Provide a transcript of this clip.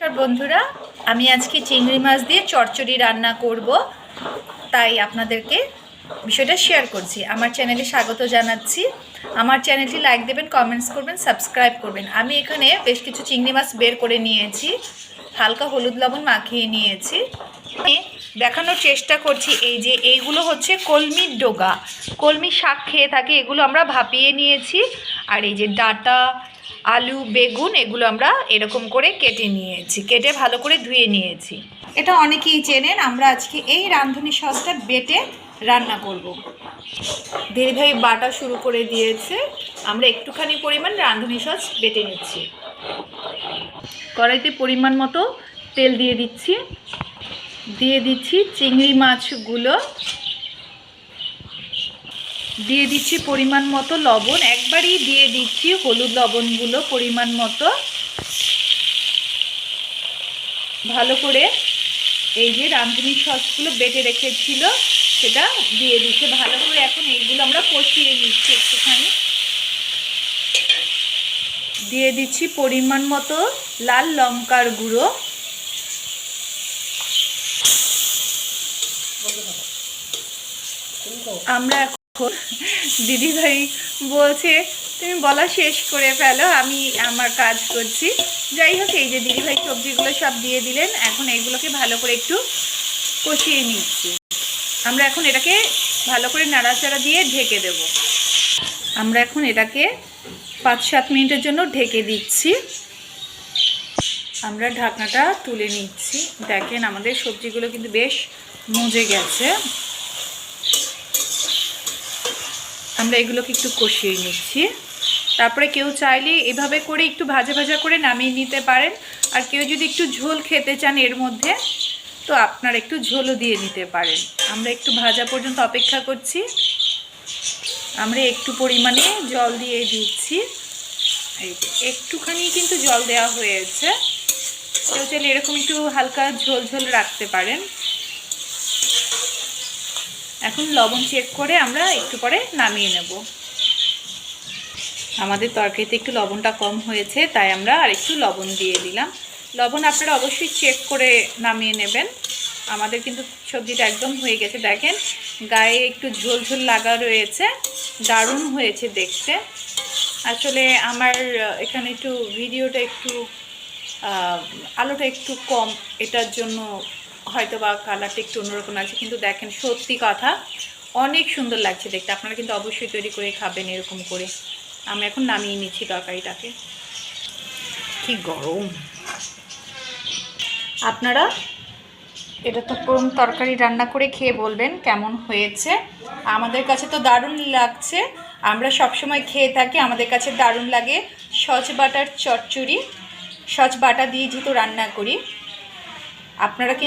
নমস্কার বন্ধুরা, আমি আজকে চিংড়ি মাছ দিয়ে চচ্চড়ি রান্না করব। তাই আপনাদেরকে বিষয়টা শেয়ার করছি। আমার চ্যানেলে স্বাগত জানাচ্ছি। আমার চ্যানেলটি লাইক দেবেন কমেন্টস করবেন সাবস্ক্রাইব করবেন। আমি এখানে বেশ কিছু চিংড়ি মাছ বের করে নিয়েছি। হালকা হলুদ লবণ মাখিয়ে নিয়েছি। দেখানোর চেষ্টা করছি এই যে এইগুলো হচ্ছে কলমির ডোগা। কলমি শাক খেয়ে থাকে, এগুলো আমরা ভাপিয়ে নিয়েছি। আর এই যে ডাটা, আলু, বেগুন, এগুলো আমরা এরকম করে কেটে নিয়েছি, কেটে ভালো করে ধুয়ে নিয়েছি। এটা অনেকেই চেনেন, আমরা আজকে এই রাঁধুনি সসটা বেটে রান্না করব। দিদিভাই বাটা শুরু করে দিয়েছে, আমরা একটুখানি পরিমাণ রাঁধুনি সস বেটে নিচ্ছি। কড়াইতে পরিমাণ মতো তেল দিয়ে দিচ্ছি। দিয়ে দিচ্ছি চিংড়ি মাছগুলো। দিয়ে দিচ্ছি পরিমাণ মতো লবণ। একবারই দিয়ে দিচ্ছি হলুদ লবণগুলো পরিমাণ মতো। ভালো করে এই যে রাঁধুনি সসগুলো বেটে রেখেছিল, সেটা দিয়ে দিচ্ছে। ভালো করে এখন এইগুলো আমরা কষিয়ে নিচ্ছি একটুখানি। দিয়ে দিচ্ছি পরিমাণ মতো লাল লঙ্কার গুঁড়ো। আমরা এখন দিদিভাই বলছে, তুমি বলা শেষ করে ফেলো, আমি আমার কাজ করছি। যাই হোক, এই যে দিদিভাই সবজিগুলো সব দিয়ে দিলেন, এখন এইগুলোকে ভালো করে একটু কষিয়ে নিচ্ছি। আমরা এখন এটাকে ভালো করে নাড়াচাড়া দিয়ে ঢেকে দেব। আমরা এখন এটাকে পাঁচ সাত মিনিটের জন্য ঢেকে দিচ্ছি। আমরা ঢাকনাটা তুলে নিচ্ছি। দেখেন আমাদের সবজিগুলো কিন্তু বেশ মজে গেছে। আমরা এগুলোকে একটু কষিয়ে নিচ্ছি। তারপরে কেউ চাইলে এভাবে করে একটু ভাজা ভাজা করে নামিয়ে নিতে পারেন। আর কেউ যদি একটু ঝোল খেতে চান এর মধ্যে, তো আপনার একটু ঝোলও দিয়ে নিতে পারেন। আমরা একটু ভাজা পর্যন্ত অপেক্ষা করছি। আমরা একটু পরিমাণে জল দিয়ে দিচ্ছি। এই যে, একটুখানি কিন্তু জল দেওয়া হয়েছে। কেউ চাইলে এরকম একটু হালকা ঝোল ঝোল রাখতে পারেন। এখন লবণ চেক করে আমরা একটু পরে নামিয়ে নেব। আমাদের তরকারিতে একটু লবণটা কম হয়েছে, তাই আমরা আর একটু লবণ দিয়ে দিলাম। লবণ আপনারা অবশ্যই চেক করে নামিয়ে নেবেন। আমাদের কিন্তু সবজিটা একদম হয়ে গেছে। দেখেন, গায়ে একটু ঝোল ঝোল লাগা রয়েছে, দারুণ হয়েছে দেখতে। আসলে আমার এখানে একটু ভিডিওটা একটু আলোটা একটু কম, এটার জন্য হয়তো বা কালারটা একটু অন্যরকম আছে কিন্তু দেখেন সত্যি কথা অনেক সুন্দর লাগছে দেখতে। আপনারা কিন্তু অবশ্যই তৈরি করে খাবেন এরকম করে। আমি এখন নামিয়ে নিচ্ছি তরকারিটাকে। কি গরম। আপনারা এটা তো কোন তরকারি রান্না করে খেয়ে বলবেন কেমন হয়েছে। আমাদের কাছে তো দারুণ লাগছে। আমরা সবসময় খেয়ে থাকি, আমাদের কাছে দারুণ লাগে। সচ বাটার চচ্চড়ি সচ বাটা দিয়ে যেহেতু রান্না করি, আপনারা কিন্তু